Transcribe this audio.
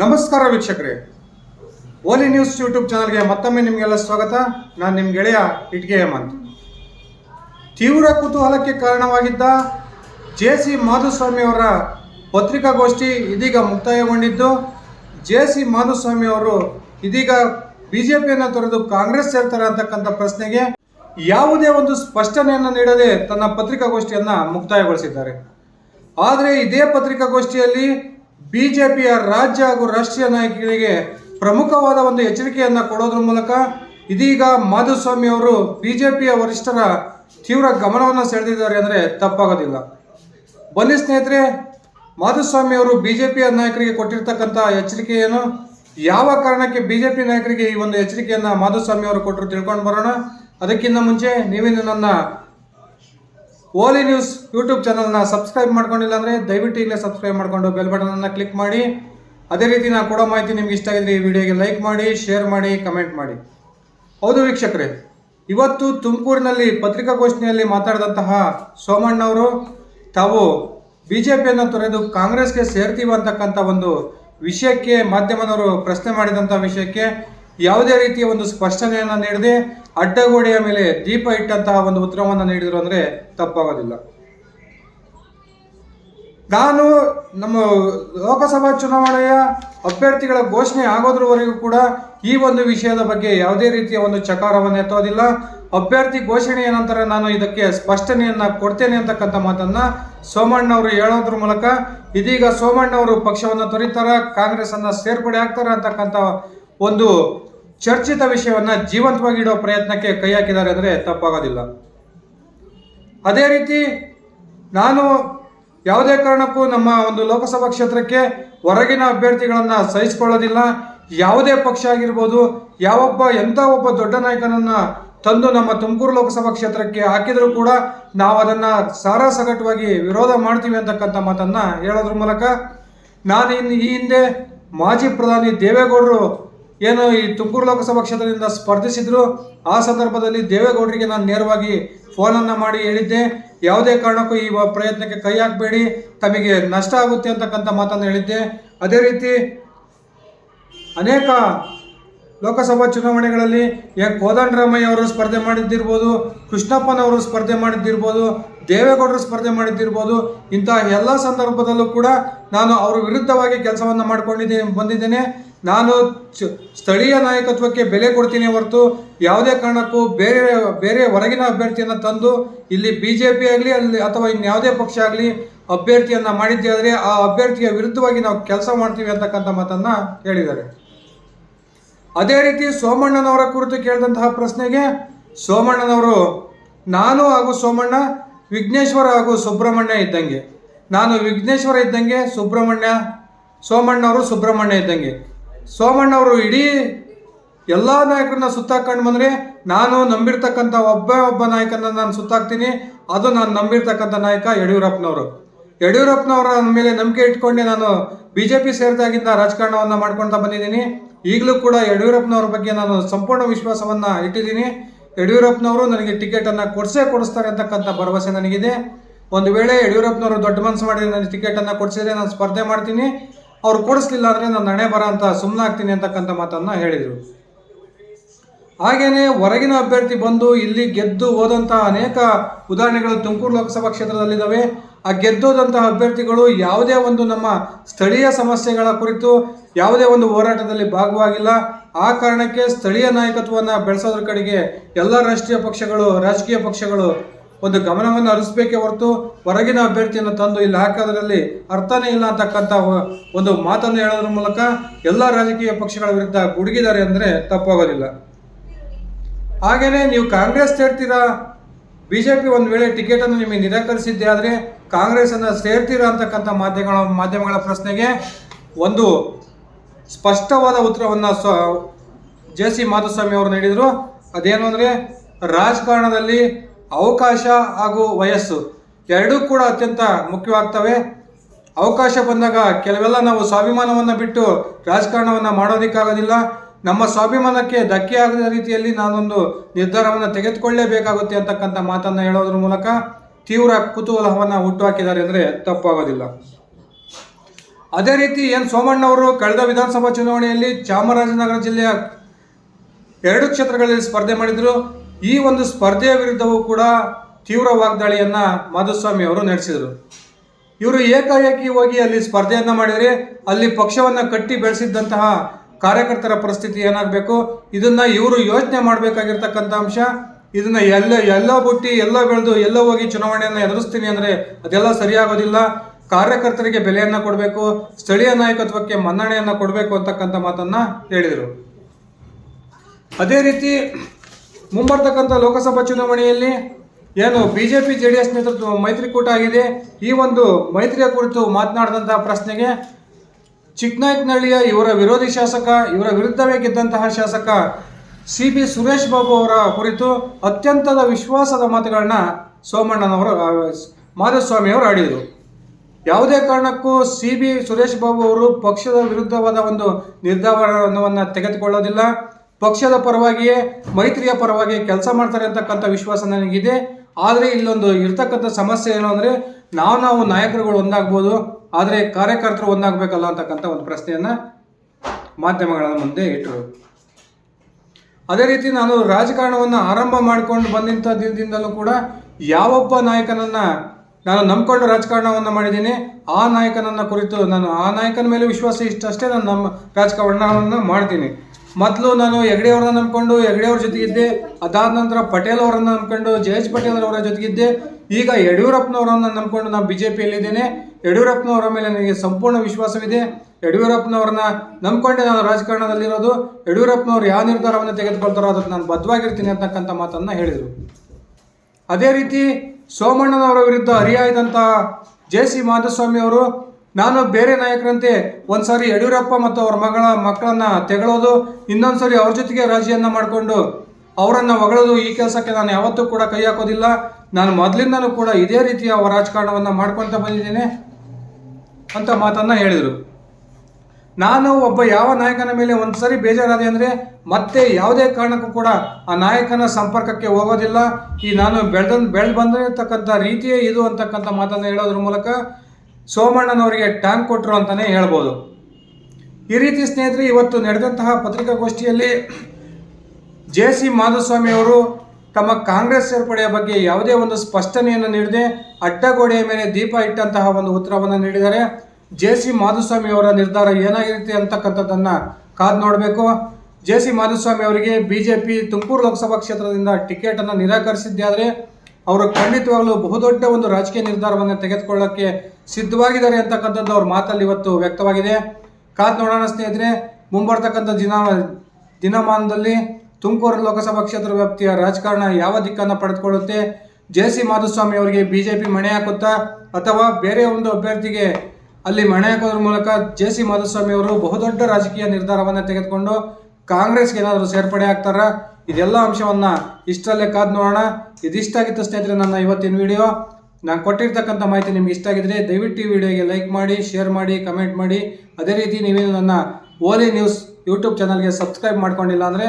ನಮಸ್ಕಾರ ವೀಕ್ಷಕರೇ. ಓಲಿ news YouTube ಚಾನಲ್ಗೆ ಮತ್ತೊಮ್ಮೆ ನಿಮಗೆಲ್ಲ ಸ್ವಾಗತ. ನಾನು ನಿಮ್ಮ ಗೆಳೆಯ ಇಟ್ಗೆ ಹೇಮಂತ್. ತೀವ್ರ ಕುತೂಹಲಕ್ಕೆ ಕಾರಣವಾಗಿದ್ದ ಜೆ ಸಿ ಮಾಧುಸ್ವಾಮಿಯವರ ಪತ್ರಿಕಾಗೋಷ್ಠಿ ಇದೀಗ ಮುಕ್ತಾಯಗೊಂಡಿದ್ದು, ಜೆ ಸಿ ಮಾಧುಸ್ವಾಮಿ ಅವರು ಇದೀಗ ಪಿಯನ್ನು ತೊರೆದು ಕಾಂಗ್ರೆಸ್ ಸೇರ್ತಾರೆ ಅಂತಕ್ಕಂಥ ಪ್ರಶ್ನೆಗೆ ಯಾವುದೇ ಒಂದು ಸ್ಪಷ್ಟನೆಯನ್ನು ನೀಡದೆ ತನ್ನ ಪತ್ರಿಕಾಗೋಷ್ಠಿಯನ್ನು ಮುಕ್ತಾಯಗೊಳಿಸಿದ್ದಾರೆ. ಆದರೆ ಇದೇ ಪತ್ರಿಕಾಗೋಷ್ಠಿಯಲ್ಲಿ ಬಿಜೆಪಿಯ ರಾಜ್ಯ ಹಾಗೂ ರಾಷ್ಟ್ರೀಯ ನಾಯಕರಿಗೆ ಪ್ರಮುಖವಾದ ಒಂದು ಎಚ್ಚರಿಕೆಯನ್ನು ಕೊಡೋದ್ರ ಮೂಲಕ ಇದೀಗ ಮಾಧುಸ್ವಾಮಿ ಅವರು ಬಿಜೆಪಿಯ ವರಿಷ್ಠರ ತೀವ್ರ ಗಮನವನ್ನು ಸೆಳೆದಿದ್ದಾರೆ ಅಂದರೆ ತಪ್ಪಾಗೋದಿಲ್ಲ. ಬನ್ನಿ ಸ್ನೇಹಿತರೆ, ಮಾಧುಸ್ವಾಮಿ ಅವರು ಪಿಯ ನಾಯಕರಿಗೆ ಕೊಟ್ಟಿರ್ತಕ್ಕಂಥ ಎಚ್ಚರಿಕೆ ಏನು ಯಾವ ಕಾರಣಕ್ಕೆ ಬಿಜೆಪಿ ನಾಯಕರಿಗೆ ಈ ಒಂದು ಎಚ್ಚರಿಕೆಯನ್ನು ಮಾಧುಸ್ವಾಮಿ ಅವರು ಕೊಟ್ಟರು ತಿಳ್ಕೊಂಡು ಬರೋಣ. ಅದಕ್ಕಿಂತ ಮುಂಚೆ ನೀವೇನು ನನ್ನ ಓಲಿ ನ್ಯೂಸ್ ಯೂಟ್ಯೂಬ್ ಚಾನಲ್ನ ಸಬ್ಸ್ಕ್ರೈಬ್ ಮಾಡ್ಕೊಂಡಿಲ್ಲ ಅಂದರೆ ದಯವಿಟ್ಟು ಈಗಲೇ ಸಬ್ಸ್ಕ್ರೈಬ್ ಮಾಡಿಕೊಂಡು ಬೆಲ್ ಬಟನನ್ನು ಕ್ಲಿಕ್ ಮಾಡಿ. ಅದೇ ರೀತಿ ನಾನು ಕೊಡೋ ಮಾಹಿತಿ ನಿಮ್ಗೆ ಇಷ್ಟ ಆಗಿದ್ರೆ ಈ ವಿಡಿಯೋಗೆ ಲೈಕ್ ಮಾಡಿ ಶೇರ್ ಮಾಡಿ ಕಮೆಂಟ್ ಮಾಡಿ. ಹೌದು ವೀಕ್ಷಕರೇ, ಇವತ್ತು ತುಮಕೂರಿನಲ್ಲಿ ಪತ್ರಿಕಾಗೋಷ್ಠಿಯಲ್ಲಿ ಮಾತಾಡಿದಂತಹ ಸೋಮಣ್ಣವರು ತಾವು ಬಿ ಜೆ ಪಿಯನ್ನು ತೊರೆದು ಕಾಂಗ್ರೆಸ್ಗೆ ಸೇರ್ತೀವಿ ಅಂತಕ್ಕಂಥ ಒಂದು ವಿಷಯಕ್ಕೆ ಮಾಧ್ಯಮದವರು ಪ್ರಶ್ನೆ ಮಾಡಿದಂಥ ವಿಷಯಕ್ಕೆ ಯಾವುದೇ ರೀತಿಯ ಒಂದು ಸ್ಪಷ್ಟನೆಯನ್ನು ನೀಡದೆ ಅಡ್ಡಗೋಡೆಯ ಮೇಲೆ ದೀಪ ಇಟ್ಟಂತಹ ಒಂದು ಉತ್ತರವನ್ನು ನೀಡಿದರು ಅಂದರೆ ತಪ್ಪಾಗೋದಿಲ್ಲ. ನಾನು ನಮ್ಮ ಲೋಕಸಭಾ ಚುನಾವಣೆಯ ಅಭ್ಯರ್ಥಿಗಳ ಘೋಷಣೆ ಆಗೋದ್ರವರೆಗೂ ಕೂಡ ಈ ಒಂದು ವಿಷಯದ ಬಗ್ಗೆ ಯಾವುದೇ ರೀತಿಯ ಒಂದು ಚಕಾರವನ್ನು ಎತ್ತೋದಿಲ್ಲ. ಅಭ್ಯರ್ಥಿ ಘೋಷಣೆಯ ನಂತರ ನಾನು ಇದಕ್ಕೆ ಸ್ಪಷ್ಟನೆಯನ್ನ ಕೊಡ್ತೇನೆ ಅಂತಕ್ಕಂಥ ಮಾತನ್ನ ಸೋಮಣ್ಣವರು ಹೇಳೋದ್ರ ಮೂಲಕ. ಇದೀಗ ಸೋಮಣ್ಣವರು ಪಕ್ಷವನ್ನು ತೊರೀತಾರ ಕಾಂಗ್ರೆಸ್ ಅನ್ನ ಸೇರ್ಪಡೆ ಆಗ್ತಾರ ಅಂತಕ್ಕಂಥ ಒಂದು ಚರ್ಚಿತ ವಿಷಯವನ್ನ ಜೀವಂತವಾಗಿ ಇಡೋ ಪ್ರಯತ್ನಕ್ಕೆ ಕೈ ಹಾಕಿದ್ದಾರೆ ಅಂದರೆ ತಪ್ಪಾಗೋದಿಲ್ಲ. ಅದೇ ರೀತಿ ನಾನು ಯಾವುದೇ ಕಾರಣಕ್ಕೂ ನಮ್ಮ ಒಂದು ಲೋಕಸಭಾ ಕ್ಷೇತ್ರಕ್ಕೆ ಹೊರಗಿನ ಅಭ್ಯರ್ಥಿಗಳನ್ನು ಸಹಿಸಿಕೊಳ್ಳೋದಿಲ್ಲ. ಯಾವುದೇ ಪಕ್ಷ ಆಗಿರ್ಬೋದು, ಯಾವೊಬ್ಬ, ಎಂಥ ಒಬ್ಬ ದೊಡ್ಡ ನಾಯಕನನ್ನ ತಂದು ನಮ್ಮ ತುಮಕೂರು ಲೋಕಸಭಾ ಕ್ಷೇತ್ರಕ್ಕೆ ಹಾಕಿದರೂ ಕೂಡ ನಾವು ಅದನ್ನು ಸಾರಾಸಗಟವಾಗಿ ವಿರೋಧ ಮಾಡ್ತೀವಿ ಅಂತಕ್ಕಂಥ ಮಾತನ್ನ ಹೇಳೋದ್ರ ಮೂಲಕ ನಾನು ಇನ್ನು ಈ ಹಿಂದೆ ಮಾಜಿ ಪ್ರಧಾನಿ ದೇವೇಗೌಡರು ಏನು ಈ ತುಮಕೂರು ಲೋಕಸಭಾ ಕ್ಷೇತ್ರದಿಂದ ಸ್ಪರ್ಧಿಸಿದ್ರು, ಆ ಸಂದರ್ಭದಲ್ಲಿ ದೇವೇಗೌಡರಿಗೆ ನಾನು ನೇರವಾಗಿ ಫೋನನ್ನು ಮಾಡಿ ಹೇಳಿದ್ದೆ. ಯಾವುದೇ ಕಾರಣಕ್ಕೂ ಈ ಪ್ರಯತ್ನಕ್ಕೆ ಕೈ ಹಾಕಬೇಡಿ. ತಮಗೆ ನಷ್ಟ ಆಗುತ್ತೆ ಅಂತಕ್ಕಂಥ ಮಾತನ್ನು ಹೇಳಿದ್ದೆ. ಅದೇ ರೀತಿ ಅನೇಕ ಲೋಕಸಭಾ ಚುನಾವಣೆಗಳಲ್ಲಿ ಏನು ಕೋದಂಡರಾಮಯ್ಯ ಅವರು ಸ್ಪರ್ಧೆ ಮಾಡಿದ್ದಿರ್ಬೋದು, ಕೃಷ್ಣಪ್ಪನವರು ಸ್ಪರ್ಧೆ ಮಾಡಿದ್ದಿರ್ಬೋದು ದೇವೇಗೌಡರು ಸ್ಪರ್ಧೆ ಮಾಡಿದ್ದಿರ್ಬೋದು, ಇಂತಹ ಎಲ್ಲ ಸಂದರ್ಭದಲ್ಲೂ ಕೂಡ ನಾನು ಅವರ ವಿರುದ್ಧವಾಗಿ ಕೆಲಸವನ್ನು ಮಾಡಿಕೊಂಡಿದ್ದೇನೆ ಬಂದಿದ್ದೇನೆ. ನಾನು ಸ್ಥಳೀಯ ನಾಯಕತ್ವಕ್ಕೆ ಬೆಲೆ ಕೊಡ್ತೀನಿ ಹೊರತು ಯಾವುದೇ ಕಾರಣಕ್ಕೂ ಬೇರೆ ಬೇರೆ ಹೊರಗಿನ ಅಭ್ಯರ್ಥಿಯನ್ನು ತಂದು ಇಲ್ಲಿ ಬಿ ಜೆ ಪಿ ಆಗಲಿ, ಅಲ್ಲಿ ಅಥವಾ ಇನ್ಯಾವುದೇ ಪಕ್ಷ ಆಗಲಿ ಅಭ್ಯರ್ಥಿಯನ್ನು ಮಾಡಿದ್ದೆ ಆ ಅಭ್ಯರ್ಥಿಯ ವಿರುದ್ಧವಾಗಿ ನಾವು ಕೆಲಸ ಮಾಡ್ತೀವಿ ಅಂತಕ್ಕಂಥ ಮಾತನ್ನು ಹೇಳಿದ್ದಾರೆ. ಅದೇ ರೀತಿ ಸೋಮಣ್ಣನವರ ಕುರಿತು ಕೇಳಿದಂತಹ ಪ್ರಶ್ನೆಗೆ, ಸೋಮಣ್ಣನವರು, ನಾನು ಹಾಗೂ ಸೋಮಣ್ಣ ವಿಘ್ನೇಶ್ವರ ಹಾಗೂ ಸುಬ್ರಹ್ಮಣ್ಯ ಇದ್ದಂಗೆ. ನಾನು ವಿಘ್ನೇಶ್ವರ ಇದ್ದಂಗೆ, ಸುಬ್ರಹ್ಮಣ್ಯ ಸೋಮಣ್ಣವರು ಸುಬ್ರಹ್ಮಣ್ಯ ಇದ್ದಂಗೆ. ಸೋಮಣ್ಣವರು ಇಡೀ ಎಲ್ಲ ನಾಯಕರನ್ನ ಸುತ್ತಾಕೊಂಡು ಬಂದರೆ ನಾನು ನಂಬಿರ್ತಕ್ಕಂಥ ಒಬ್ಬ ಒಬ್ಬ ನಾಯಕನ ನಾನು ಸುತ್ತಾಕ್ತೀನಿ. ಅದು ನಾನು ನಂಬಿರ್ತಕ್ಕಂಥ ನಾಯಕ ಯಡಿಯೂರಪ್ಪನವರು. ಯಡಿಯೂರಪ್ಪನವರ ಮೇಲೆ ನಂಬಿಕೆ ಇಟ್ಕೊಂಡೆ ನಾನು ಬಿ ಜೆ ಪಿ ಸೇರಿದಾಗಿಂದ ರಾಜಕಾರಣವನ್ನು ಮಾಡ್ಕೊಳ್ತಾ ಬಂದಿದ್ದೀನಿ. ಈಗಲೂ ಕೂಡ ಯಡಿಯೂರಪ್ಪನವ್ರ ಬಗ್ಗೆ ನಾನು ಸಂಪೂರ್ಣ ವಿಶ್ವಾಸವನ್ನು ಇಟ್ಟಿದ್ದೀನಿ. ಯಡಿಯೂರಪ್ಪನವರು ನನಗೆ ಟಿಕೆಟನ್ನು ಕೊಡಿಸೇ ಕೊಡಿಸ್ತಾರೆ ಅಂತಕ್ಕಂಥ ಭರವಸೆ ನನಗಿದೆ. ಒಂದು ವೇಳೆ ಯಡಿಯೂರಪ್ಪನವರು ದೊಡ್ಡ ಮನಸ್ಸು ಮಾಡಿ ನನಗೆ ಟಿಕೆಟನ್ನು ಕೊಡಿಸಿದ್ರೆ ನಾನು ಸ್ಪರ್ಧೆ ಮಾಡ್ತೀನಿ. ಅವ್ರು ಕೊಡಿಸ್ಲಿಲ್ಲ ಅಂದರೆ ನಾನು ಹಣೆ ಬರ ಅಂತ ಸುಮ್ಮನಾಗ್ತೀನಿ ಅಂತಕ್ಕಂಥ ಮಾತನ್ನು ಹೇಳಿದರು. ಹಾಗೆಯೇ ಹೊರಗಿನ ಅಭ್ಯರ್ಥಿ ಬಂದು ಇಲ್ಲಿ ಗೆದ್ದು ಹೋದಂತಹ ಅನೇಕ ಉದಾಹರಣೆಗಳು ತುಮಕೂರು ಲೋಕಸಭಾ ಕ್ಷೇತ್ರದಲ್ಲಿದ್ದಾವೆ. ಆ ಗೆದ್ದೋದಂತಹ ಅಭ್ಯರ್ಥಿಗಳು ಯಾವುದೇ ಒಂದು ನಮ್ಮ ಸ್ಥಳೀಯ ಸಮಸ್ಯೆಗಳ ಕುರಿತು ಯಾವುದೇ ಒಂದು ಹೋರಾಟದಲ್ಲಿ ಭಾಗವಾಗಿಲ್ಲ. ಆ ಕಾರಣಕ್ಕೆ ಸ್ಥಳೀಯ ನಾಯಕತ್ವವನ್ನು ಬೆಳೆಸೋದ್ರ ಕಡೆಗೆ ಎಲ್ಲ ರಾಷ್ಟ್ರೀಯ ಪಕ್ಷಗಳು, ರಾಜಕೀಯ ಪಕ್ಷಗಳು ಒಂದು ಗಮನವನ್ನು ಹರಿಸಬೇಕೇ ಹೊರತು ಹೊರಗಿನ ಅಭ್ಯರ್ಥಿಯನ್ನು ತಂದು ಇಲ್ಲಿ ಹಾಕೋದ್ರಲ್ಲಿ ಅರ್ಥನೇ ಇಲ್ಲ ಅಂತಕ್ಕಂಥ ಒಂದು ಮಾತನ್ನು ಹೇಳೋದ್ರ ಮೂಲಕ ಎಲ್ಲ ರಾಜಕೀಯ ಪಕ್ಷಗಳ ವಿರುದ್ಧ ಗುಡುಗಿದ್ದಾರೆ ಅಂದರೆ ತಪ್ಪಾಗೋದಿಲ್ಲ. ಹಾಗೆಯೇ ನೀವು ಕಾಂಗ್ರೆಸ್ ಸೇರ್ತೀರಾ? ಬಿ ಜೆ ಪಿ ಒಂದು ವೇಳೆ ಟಿಕೆಟನ್ನು ನಿಮಗೆ ನಿರಾಕರಿಸಿದ್ದೆ ಆದರೆ ಕಾಂಗ್ರೆಸ್ಸನ್ನು ಸೇರ್ತೀರಾ ಅಂತಕ್ಕಂಥ ಮಾಧ್ಯಮಗಳ ಮಾಧ್ಯಮಗಳ ಪ್ರಶ್ನೆಗೆ ಒಂದು ಸ್ಪಷ್ಟವಾದ ಉತ್ತರವನ್ನು ಸ್ವ ಜೆ ಸಿ ಮಾಧುಸ್ವಾಮಿ ಅವರು ನೀಡಿದರು. ಅದೇನು ಅಂದರೆ ರಾಜಕಾರಣದಲ್ಲಿ ಅವಕಾಶ ಹಾಗೂ ವಯಸ್ಸು ಎರಡೂ ಕೂಡ ಅತ್ಯಂತ ಮುಖ್ಯವಾಗ್ತವೆ. ಅವಕಾಶ ಬಂದಾಗ ಕೆಲವೆಲ್ಲ ನಾವು ಸ್ವಾಭಿಮಾನವನ್ನು ಬಿಟ್ಟು ರಾಜಕಾರಣವನ್ನು ಮಾಡೋದಕ್ಕಾಗೋದಿಲ್ಲ. ನಮ್ಮ ಸ್ವಾಭಿಮಾನಕ್ಕೆ ಧಕ್ಕೆ ಆಗದ ರೀತಿಯಲ್ಲಿ ನಾನೊಂದು ನಿರ್ಧಾರವನ್ನು ತೆಗೆದುಕೊಳ್ಳೇಬೇಕಾಗುತ್ತೆ ಅಂತಕ್ಕಂಥ ಮಾತನ್ನು ಹೇಳೋದ್ರ ಮೂಲಕ ತೀವ್ರ ಕುತೂಹಲವನ್ನು ಹುಟ್ಟುಹಾಕಿದ್ದಾರೆ ಅಂದರೆ ತಪ್ಪಾಗೋದಿಲ್ಲ. ಅದೇ ರೀತಿ ಎನ್ ಸೋಮಣ್ಣವರು ಕಳೆದ ವಿಧಾನಸಭಾ ಚುನಾವಣೆಯಲ್ಲಿ ಚಾಮರಾಜನಗರ ಜಿಲ್ಲೆಯ ಎರಡು ಕ್ಷೇತ್ರಗಳಲ್ಲಿ ಸ್ಪರ್ಧೆ ಮಾಡಿದ್ರು. ಈ ಒಂದು ಸ್ಪರ್ಧೆಯ ವಿರುದ್ಧವೂ ಕೂಡ ತೀವ್ರ ವಾಗ್ದಾಳಿಯನ್ನು ಮಾಧುಸ್ವಾಮಿ ಅವರು ನಡೆಸಿದರು. ಇವರು ಏಕಾಏಕಿ ಹೋಗಿ ಅಲ್ಲಿ ಸ್ಪರ್ಧೆಯನ್ನು ಮಾಡಿದರೆ ಅಲ್ಲಿ ಪಕ್ಷವನ್ನ ಕಟ್ಟಿ ಬೆಳೆಸಿದ್ದಂತಹ ಕಾರ್ಯಕರ್ತರ ಪರಿಸ್ಥಿತಿ ಏನಾಗಬೇಕು? ಇದನ್ನ ಇವರು ಯೋಚನೆ ಮಾಡಬೇಕಾಗಿರ್ತಕ್ಕಂಥ ಅಂಶ. ಇದನ್ನ ಎಲ್ಲ ಎಲ್ಲ ಬುಟ್ಟಿ, ಎಲ್ಲ ಬೆಳೆದು, ಎಲ್ಲ ಹೋಗಿ ಚುನಾವಣೆಯನ್ನು ಎದುರಿಸ್ತೀನಿ ಅಂದ್ರೆ ಅದೆಲ್ಲ ಸರಿಯಾಗೋದಿಲ್ಲ. ಕಾರ್ಯಕರ್ತರಿಗೆ ಬೆಲೆಯನ್ನ ಕೊಡಬೇಕು, ಸ್ಥಳೀಯ ನಾಯಕತ್ವಕ್ಕೆ ಮನ್ನಣೆಯನ್ನ ಕೊಡಬೇಕು ಅಂತಕ್ಕಂಥ ಮಾತನ್ನ ಹೇಳಿದರು. ಅದೇ ರೀತಿ ಮುಂಬರ್ತಕ್ಕಂಥ ಲೋಕಸಭಾ ಚುನಾವಣೆಯಲ್ಲಿ ಏನು ಬಿಜೆಪಿ ಜೆ ಡಿ ಎಸ್ ನೇತೃತ್ವ ಮೈತ್ರಿಕೂಟ ಆಗಿದೆ. ಈ ಒಂದು ಮೈತ್ರಿಯ ಕುರಿತು ಮಾತನಾಡಿದಂತಹ ಪ್ರಶ್ನೆಗೆ ಚಿಕ್ಕನಾಯಕನಹಳ್ಳಿಯ ಇವರ ವಿರೋಧಿ ಶಾಸಕ, ಇವರ ವಿರುದ್ಧವೇ ಗೆದ್ದಂತಹ ಶಾಸಕ ಸಿ ಬಿ ಸುರೇಶ್ ಬಾಬು ಅವರ ಕುರಿತು ಅತ್ಯಂತದ ವಿಶ್ವಾಸದ ಮಾತುಗಳನ್ನ ಸೋಮಣ್ಣನವರು ಮಾಧುಸ್ವಾಮಿಯವರು ಆಡಿದರು. ಯಾವುದೇ ಕಾರಣಕ್ಕೂ ಸಿ ಬಿ ಸುರೇಶ್ ಬಾಬು ಅವರು ಪಕ್ಷದ ವಿರುದ್ಧವಾದ ಒಂದು ನಿರ್ಧಾರವನ್ನು ತೆಗೆದುಕೊಳ್ಳೋದಿಲ್ಲ. ಪಕ್ಷದ ಪರವಾಗಿಯೇ, ಮೈತ್ರಿಯ ಪರವಾಗಿ ಕೆಲಸ ಮಾಡ್ತಾರೆ ಅಂತಕ್ಕಂಥ ವಿಶ್ವಾಸ ನನಗಿದೆ. ಆದರೆ ಇಲ್ಲೊಂದು ಇರ್ತಕ್ಕಂಥ ಸಮಸ್ಯೆ ಏನು ಅಂದರೆ, ನಾವು ನಾವು ನಾಯಕರುಗಳು ಒಂದಾಗ್ಬೋದು. ಆದರೆ ಕಾರ್ಯಕರ್ತರು ಒಂದಾಗಬೇಕಲ್ಲ ಅಂತಕ್ಕಂಥ ಒಂದು ಪ್ರಶ್ನೆಯನ್ನು ಮಾಧ್ಯಮಗಳ ಮುಂದೆ ಇಟ್ಟರು. ಅದೇ ರೀತಿ ನಾನು ರಾಜಕಾರಣವನ್ನು ಆರಂಭ ಮಾಡಿಕೊಂಡು ಬಂದಂಥ ದಿನದಿಂದಲೂ ಕೂಡ ಯಾವೊಬ್ಬ ನಾಯಕನನ್ನ ನಾನು ನಂಬಿಕೊಂಡು ರಾಜಕಾರಣವನ್ನು ಮಾಡಿದ್ದೀನಿ, ಆ ನಾಯಕನನ್ನ ಕುರಿತು ನಾನು ಆ ನಾಯಕನ ಮೇಲೆ ವಿಶ್ವಾಸ ಇಷ್ಟಷ್ಟೇ ನಾನು ನಮ್ಮ ರಾಜಕಾರಣವನ್ನು ಮಾಡ್ತೀನಿ. ಮೊದಲು ನಾನು ಹೆಗ್ಡೆಯವ್ರನ್ನ ನಂಬ್ಕೊಂಡು ಹೆಗ್ಡೆಯವ್ರ ಜೊತೆಗಿದ್ದೆ, ಅದಾದ ನಂತರ ಪಟೇಲ್ ಅವರನ್ನು ನಂಬಿಕೊಂಡು ಜಯೇಶ್ ಪಟೇಲ್ ಅವರ ಜೊತೆಗಿದ್ದೆ, ಈಗ ಯಡಿಯೂರಪ್ಪನವರನ್ನು ನಂಬಿಕೊಂಡು ನಾನು ಬಿ ಜೆ ಪಿಯಲ್ಲಿದ್ದೇನೆ ಯಡಿಯೂರಪ್ಪನವರ ಮೇಲೆ ನನಗೆ ಸಂಪೂರ್ಣ ವಿಶ್ವಾಸವಿದೆ. ಯಡಿಯೂರಪ್ಪನವ್ರನ್ನ ನಂಬ್ಕೊಂಡೆ ನಾನು ರಾಜಕಾರಣದಲ್ಲಿರೋದು. ಯಡಿಯೂರಪ್ಪನವ್ರು ಯಾವ ನಿರ್ಧಾರವನ್ನು ತೆಗೆದುಕೊಳ್ತಾರೋ ಅದಕ್ಕೆ ನಾನು ಬದ್ಧವಾಗಿರ್ತೀನಿ ಅಂತಕ್ಕಂಥ ಮಾತನ್ನು ಹೇಳಿದರು. ಅದೇ ರೀತಿ ಸೋಮಣ್ಣನವರ ವಿರುದ್ಧ ಹರಿಯಾಯ್ದಂಥ ಜೆ ಸಿ ಮಾಧುಸ್ವಾಮಿ ಅವರು, ನಾನು ಬೇರೆ ನಾಯಕರಂತೆ ಒಂದ್ಸಾರಿ ಯಡಿಯೂರಪ್ಪ ಮತ್ತು ಅವರ ಮಗಳ ಮಕ್ಕಳನ್ನ ತೆಗಳೋದು, ಇನ್ನೊಂದ್ಸರಿ ಅವ್ರ ಜೊತೆಗೆ ರಾಜಿಯನ್ನ ಮಾಡಿಕೊಂಡು ಅವರನ್ನು ಹೊಗಳೋದು, ಈ ಕೆಲಸಕ್ಕೆ ನಾನು ಯಾವತ್ತೂ ಕೂಡ ಕೈ ಹಾಕೋದಿಲ್ಲ. ನಾನು ಮೊದಲಿಂದನೂ ಕೂಡ ಇದೇ ರೀತಿಯ ರಾಜಕಾರಣವನ್ನು ಮಾಡ್ಕೊಳ್ತಾ ಬಂದಿದ್ದೇನೆ. ಅಂತ ಮಾತನ್ನ ಹೇಳಿದರು. ನಾನು ಒಬ್ಬ ಯಾವ ನಾಯಕನ ಮೇಲೆ ಒಂದ್ಸರಿ ಬೇಜಾರಾದೆ ಅಂದರೆ ಮತ್ತೆ ಯಾವುದೇ ಕಾರಣಕ್ಕೂ ಕೂಡ ಆ ನಾಯಕನ ಸಂಪರ್ಕಕ್ಕೆ ಹೋಗೋದಿಲ್ಲ. ಈ ನಾನು ಬೆಳೆದ ಬೆಳೆದು ಬಂದಿರತಕ್ಕಂಥ ರೀತಿಯೇ ಇದು ಅಂತಕ್ಕಂಥ ಮಾತನ್ನು ಹೇಳೋದ್ರ ಮೂಲಕ ಸೋಮಣ್ಣನವರಿಗೆ ಟ್ಯಾಂಕ್ ಕೊಟ್ಟರು ಅಂತಲೇ ಹೇಳ್ಬೋದು. ಈ ರೀತಿ ಸ್ನೇಹಿತರೆ, ಇವತ್ತು ನಡೆದಂತಹ ಪತ್ರಿಕಾಗೋಷ್ಠಿಯಲ್ಲಿ ಜೆ ಸಿ ಮಾಧುಸ್ವಾಮಿ ಅವರು ತಮ್ಮ ಕಾಂಗ್ರೆಸ್ ಸೇರ್ಪಡೆಯ ಬಗ್ಗೆ ಯಾವುದೇ ಒಂದು ಸ್ಪಷ್ಟನೆಯನ್ನು ನೀಡದೆ ಅಡ್ಡಗೋಡೆಯ ಮೇಲೆ ದೀಪ ಇಟ್ಟಂತಹ ಒಂದು ಉತ್ತರವನ್ನು ನೀಡಿದ್ದಾರೆ. ಜೆ ಸಿ ಮಾಧುಸ್ವಾಮಿ ಅವರ ನಿರ್ಧಾರ ಏನಾಗಿರುತ್ತೆ ಅಂತಕ್ಕಂಥದ್ದನ್ನು ಕಾದು ನೋಡಬೇಕು. ಜೆ ಸಿ ಮಾಧುಸ್ವಾಮಿ ಅವರಿಗೆ B J P Tumakuru Lok Sabha ಕ್ಷೇತ್ರದಿಂದ ಟಿಕೆಟನ್ನು ನಿರಾಕರಿಸಿದ್ದೇ ಆದರೆ ಅವರು ಖಂಡಿತವಾಗಲೂ ಬಹುದೊಡ್ಡ ಒಂದು ರಾಜಕೀಯ ನಿರ್ಧಾರವನ್ನು ತೆಗೆದುಕೊಳ್ಳೋಕ್ಕೆ ಸಿದ್ಧವಾಗಿದ್ದಾರೆ ಅಂತಕ್ಕಂಥದ್ದು ಅವ್ರ ಮಾತಲ್ಲಿ ಇವತ್ತು ವ್ಯಕ್ತವಾಗಿದೆ. ಕಾದ್ ನೋಡೋಣ ಸ್ನೇಹಿತರೆ, ಮುಂಬರ್ತಕ್ಕಂಥ ದಿನ ದಿನಮಾನದಲ್ಲಿ ತುಮಕೂರು ಲೋಕಸಭಾ ಕ್ಷೇತ್ರ ವ್ಯಾಪ್ತಿಯ ರಾಜಕಾರಣ ಯಾವ ದಿಕ್ಕನ್ನು ಪಡೆದುಕೊಳ್ಳುತ್ತೆ? ಜೆ ಸಿ ಮಾಧುಸ್ವಾಮಿ ಅವರಿಗೆ ಬಿಜೆಪಿ ಮಣೆ ಹಾಕುತ್ತಾ ಅಥವಾ ಬೇರೆ ಒಂದು ಅಭ್ಯರ್ಥಿಗೆ ಅಲ್ಲಿ ಮಣೆ ಹಾಕೋದ್ರ ಮೂಲಕ ಜೆ ಸಿ ಮಾಧುಸ್ವಾಮಿ ಅವರು ಬಹುದೊಡ್ಡ ರಾಜಕೀಯ ನಿರ್ಧಾರವನ್ನು ತೆಗೆದುಕೊಂಡು ಕಾಂಗ್ರೆಸ್ಗೆ ಏನಾದರೂ ಸೇರ್ಪಡೆ ಆಗ್ತಾರಾ? ಇದೆಲ್ಲ ಅಂಶವನ್ನ ಇಷ್ಟರಲ್ಲೇ ಕಾದು ನೋಡೋಣ. ಇದಿಷ್ಟಾಗಿತ್ತು ಸ್ನೇಹಿತರೆ ನನ್ನ ಇವತ್ತಿನ ವಿಡಿಯೋ. ನಾನು ಕೊಟ್ಟಿರ್ತಕ್ಕಂಥ ಮಾಹಿತಿ ನಿಮ್ಗೆ ಇಷ್ಟ ಆಗಿದ್ರೆ ದಯವಿಟ್ಟು ಈ ವಿಡಿಯೋಗೆ ಲೈಕ್ ಮಾಡಿ, ಶೇರ್ ಮಾಡಿ, ಕಮೆಂಟ್ ಮಾಡಿ. ಅದೇ ರೀತಿ ನೀವೇನು ನನ್ನ ಓಲಿ ನ್ಯೂಸ್ ಯೂಟ್ಯೂಬ್ ಚಾನಲ್ಗೆ ಸಬ್ಸ್ಕ್ರೈಬ್ ಮಾಡ್ಕೊಂಡಿಲ್ಲ ಅಂದರೆ